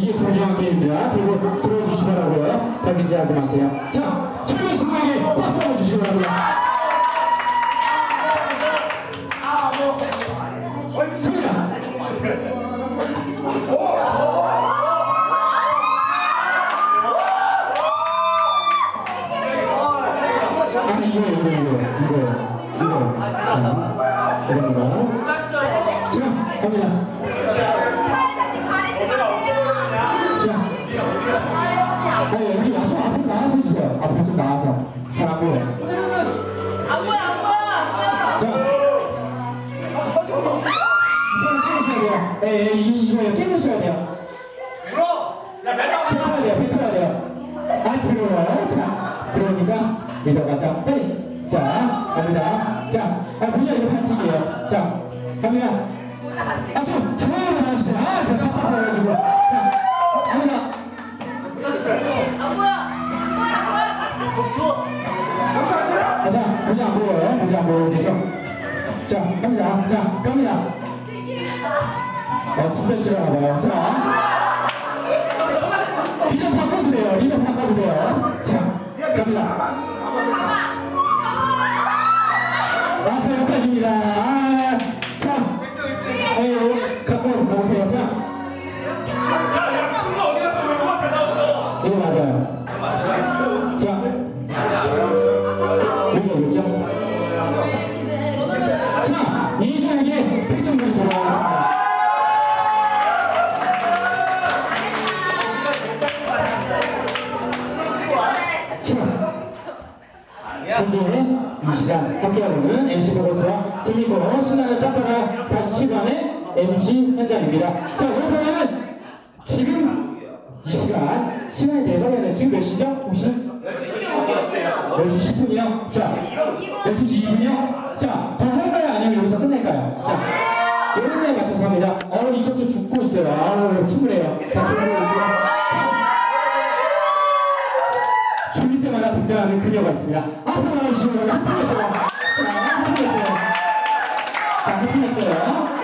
이게 공정한 게임입니다. 들고 들어주시기 바라고요. 발기지 하지 마세요. 자, 최근 승부에게 박수 한번 주시기 바랍니다. 아니 이거 이거 이거 이거 이거 자 이런 거. 자 갑니다. 자. 아 여기 와서 앞으로 나와서 해주세요. 앞으로 좀 나와서. 잘 안 보여. 안 보여 안 보여 안 자. 이거는 깨우셔야 돼요. 예, 예, 이, 이거 깨우셔야 돼요. 아, 자, 모자 안 보여요. 모자 안 보여요. 되죠? 자, 갑니다. 자, 갑니다. 어, 진짜 싫어하나봐요. 자. 리더 바꿔도 돼요. 리더 바꿔도 돼요. 자, 갑니다. 아, 자, 여기까지입니다. 신나는 따따라 47관의 MC 현장입니다. 자, 그렇다면 지금 이 시간 시간이 대박이네. 지금 몇 시죠? 혹시? 10시 10분이요? 자, 12시 2분이요? 자, 더 할까요? 아니면 여기서 끝낼까요? 자, 여러분에 맞춰서 합니다. 어, 이쪽 저 죽고 있어요. 아우, 침울해요. 다 죽고 있고요. 졸릴 때마다 등장하는 그녀가 있습니다. 앞으로. 자, 핫플했어요. 자, 핫플했어요.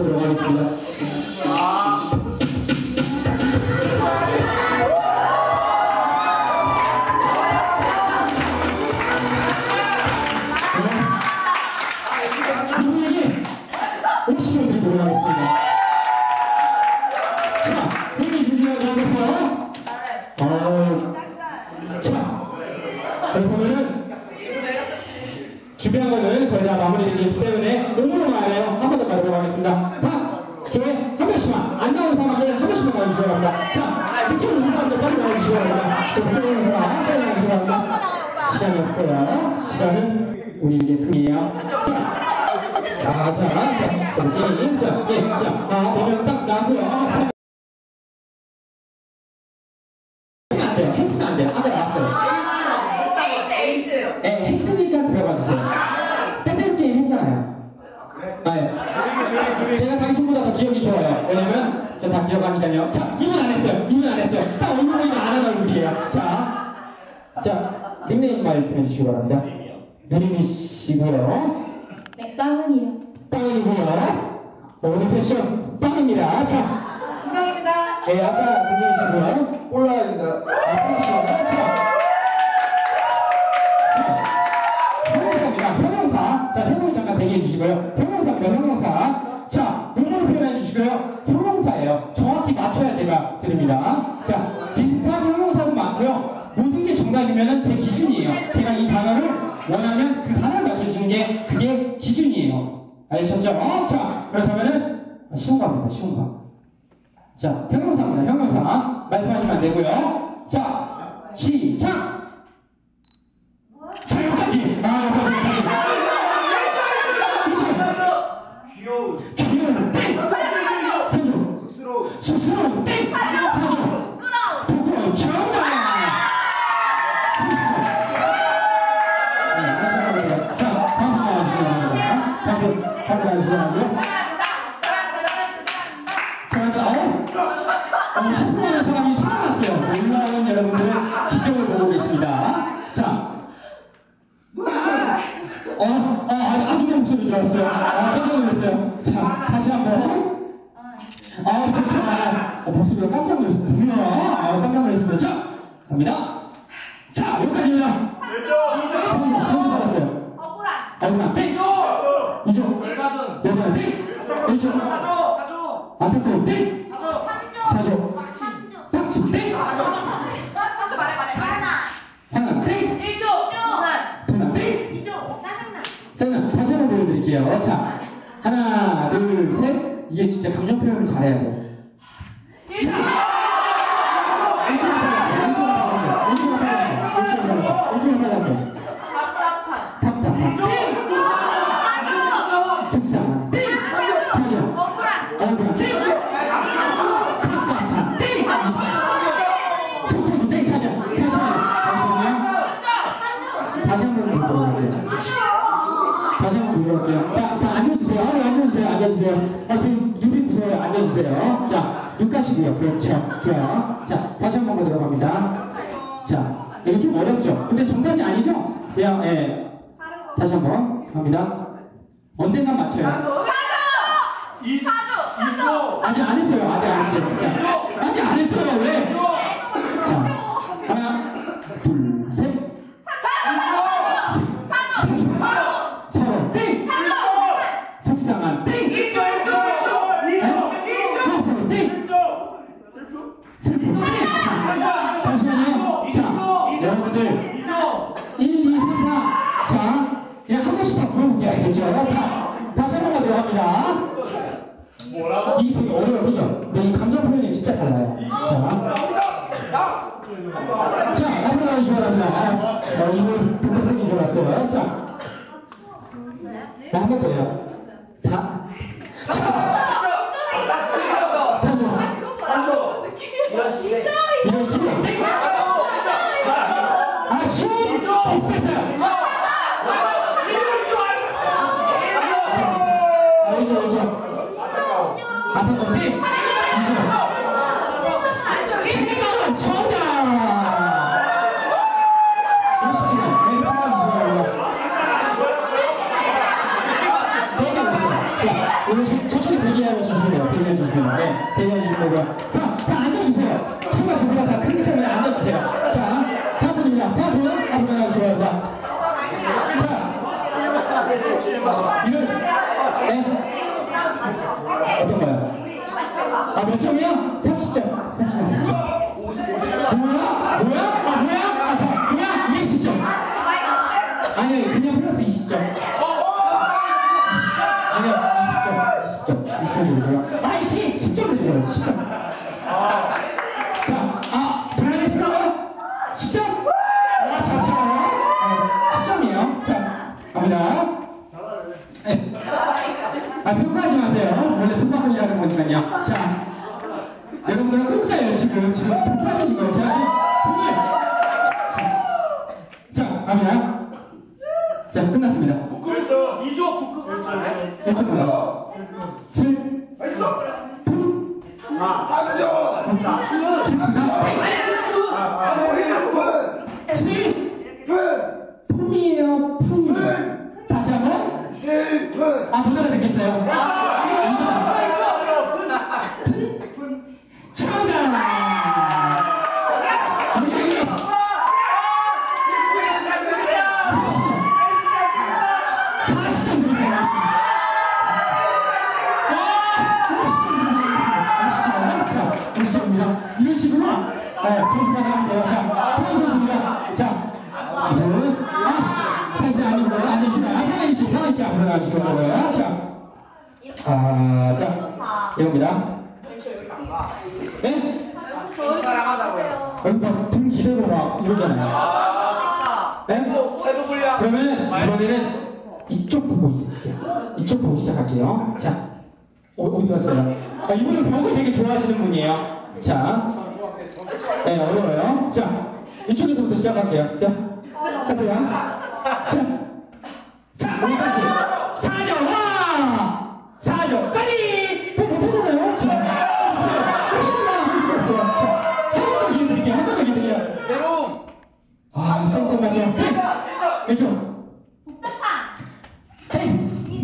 있 우리에게 금이에요. 자, 자, 자, 자, 자, 게임, 자, 예, 자, 아, 보면 딱 나고요. 아, 자. 했으면 안 돼요. 했으면 안 돼요. 아까 나왔어요. 예, 했으니까 들어가 주세요. 빼빼로 게임 했잖아요. 아, 예. 제가 당신보다 더 기억이 좋아요. 왜냐면 제가 다 기억하니까요. 자, 이분 안 했어요. 이분 안 했어요. 딱 얼굴이 안 하는 얼굴이에요. 자, 자, 닉네임 말씀해 주시기 바랍니다. 누님이시고요. 네 땅은이요 빵이고요. 오늘 패션 빵입니다. 자, 김정입니다 예, 아까 누님이시고요. 콜라입니다. 쉬운 거. 자, 형용사입니다. 형용사. 말씀하시면 안 되고요. 자, 시작! 어, 성공한 사람이 살아났어요. 놀라운 여러분들의 기적을 보고 계십니다. 자, 어, 어 아줌마 목소리 좋았어요. 아, 깜짝 놀랐어요. 자, 다시 한 번. 아, 좋죠. 아, 어, 목소리가 깜짝 놀랐어요. 분명. 아, 깜짝 놀랐습니다. 자, 갑니다. 볼게요. 자, 하나, 둘, 셋. 이게 진짜 감정 표현을 잘해야 돼. 주세요. 아, 그 누비 보세요. 앉아주세요. 자, 눈가시고요. 그렇죠. 좋아요. 자, 다시 한 번 더 들어갑니다. 자, 이게 좀 어렵죠? 근데 정답이 아니죠? 제가, 예. 다시 한 번. 갑니다. 언젠간 맞춰요. 이, 사도! 사도! 아직 안 했어요. 아직 안 했어요. 자, 아직 안 했어요. 왜? 三个多月 Deus. 하나 주는 거야. 자, 아, 자, 이겁니다. 네? 네? 저기 등치대로 막 이러잖아요. 네? 그러면 이번에는 이쪽 보고 있을게요. 이쪽 보고 시작할게요. 자, 어, 디 갔어요? 아, 이분은 벽을 되게 좋아하시는 분이에요. 자, 네, 어려워요. 자, 이쪽에서부터 시작할게요. 자, 가세요. 자, 자, 여기까지. 생각 맞죠? 왼쪽. 헤이.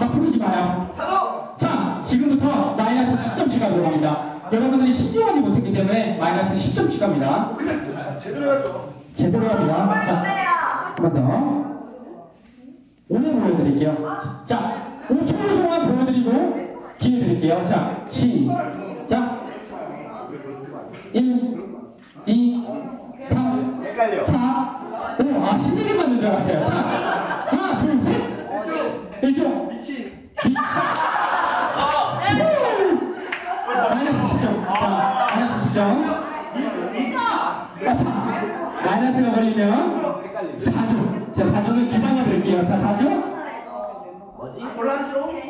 나 부르지 마요. 사도. 자, 지금부터 마이너스 10점씩 가도록 합니다. 여러분들이 신중하지 못했기 때문에 마이너스 10점씩 갑니다. 제대로 해야죠. 제대로 합니다. 자, 더. 오늘 보여드릴게요. 자, 5초 동안 보여드리고 기회 드릴게요. 자, 시작. 1, 2, 3, 헷갈려. 4, 5. 아, 11개 맞는 줄 알았어요. 자, 하나, 둘, 셋. 1조. 미친. 마이너스 10점. 자, 마이너스 10점. 아, 자, 마이너스가 걸리면 4조. 자, 4조는 기방해 드릴게요. 자, 4조. 뭐지? 혼란스러운.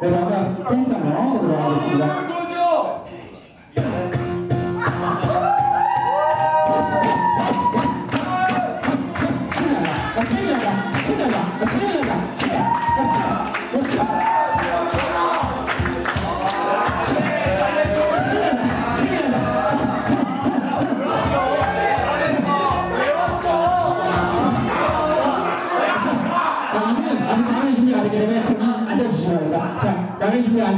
그 다음에, 댄스 한번 보도록 하겠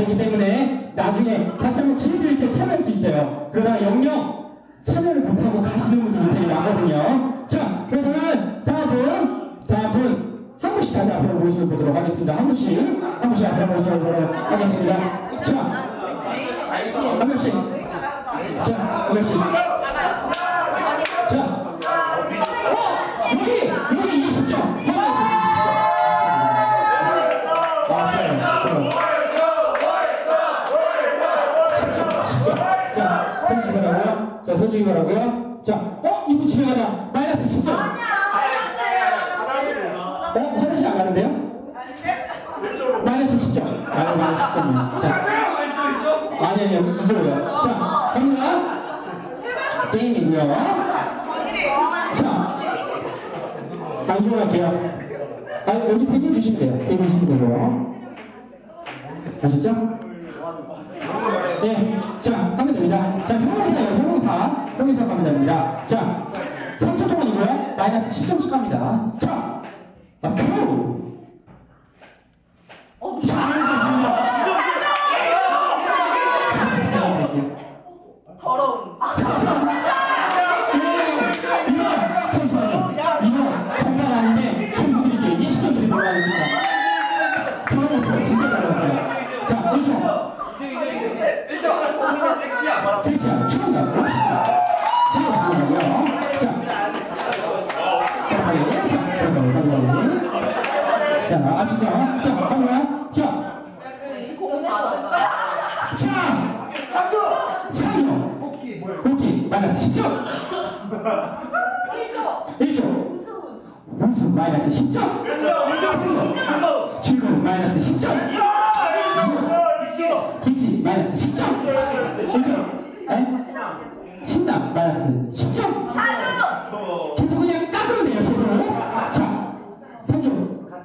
되기 때문에 나중에 다시 한번 기회 드릴 때 참여할 수 있어요. 그러나 영영 참여를 못하고 가시는 분들이 되게 많거든요. 자, 그러면 다음 분, 다음 분, 한 분씩 다시 앞으로 모셔보도록 하겠습니다. 한 분씩, 한 분씩 앞으로 모셔보도록 하겠습니다. 자, 한 분씩. 자, 한 분씩. 10점, 10점. 자, 서주기 바라고요. 자, 서주기 바라고요. 자, 어, 이분 집에 가자. 마이너스 10점. 어, 화장실 안 가는데요? 마이너스 10점. 아, 마이너스 10점이요. 자. 아니, 아니요, 이쪽으로요. 자, 갑니다. 게임이고요. 자, 아, 이거 갈게요. 아, 여기 대기 주시면 돼요. 대기 주시면 되고요. 아셨죠? 네, 자, 하면 됩니다. 자, 형용사예요, 형용사. 형용사 가면 됩니다. 자, 3초 동안이고요. 마이너스 10점씩 갑니다. 자, 아, 큐! 자, 자, 아시죠? 자, 하고요. 자. 자, 삼촌. 3조. 오키 뭐야? 오케이, 마이너스 10점. 1조. 원수 마이너스 10점. 왼쪽. 즐거움 마이너스 10점.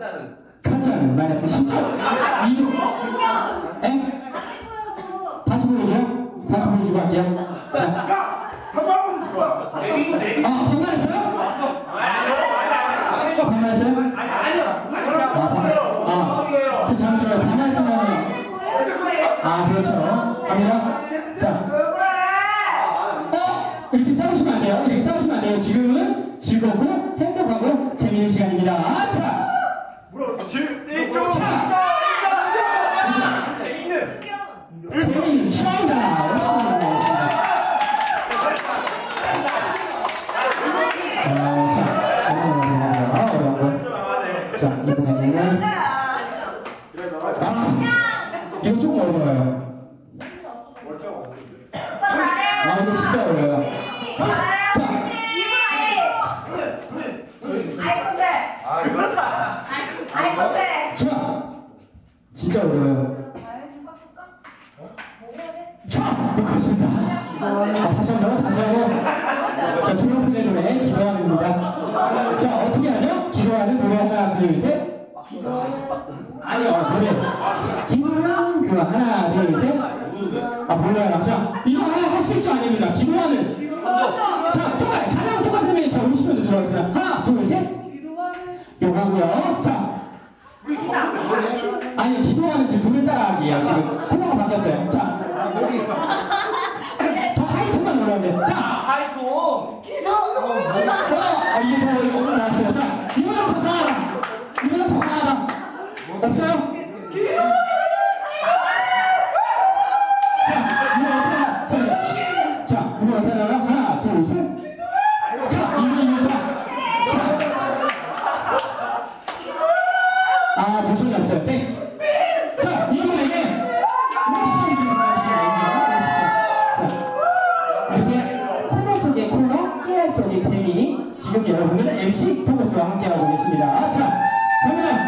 가짜는. 가짜는 마이너스 10점. 2조. 에? 다시 보여줘. 다시 보여주고 할게요. 자, 야. 한방 좋아. 아, 반말했어요? 반말했어요? 아, 다시 한 번, 다시 한 번. 자, 조명편의 노래, 기도하는입니다. 자, 어떻게 하죠? 기도하는 노래 하나, 둘, 셋. 아니요, 노래. 기도하는 그 하나, 둘, 셋. 아, 몰라요. 자, 이거 할 실수 아닙니다. 기도하는. 자, 똑같, 가장 똑같은 면이 자, 50분 들어가겠습니다. 하나, 둘, 셋. 요거 하고요. 자, 아니, 기도하는 지금 노래 따라하기예요. 지금 코너가 바뀌었어요. 자, 더 하이톤만 올라오면 돼요. 자, 하이톤. 어, 아, 이게 더 이거 나왔어요. 자, 이거는 더 강하다. 이거는 더 강하다. 없어요? 자, 이거 어떻게 하나? 자, 자, 이거 어떻게 하나? 하나, 둘, 셋. 자, 이거, 이거, 자. 자. 아, 모션이 없어요. 땡. 자, 이번에는 50점 드리겠습니다. 이렇게 재미. 지금 여러분들은 MC 토머스와 함께하고 계십니다. 자, 그러면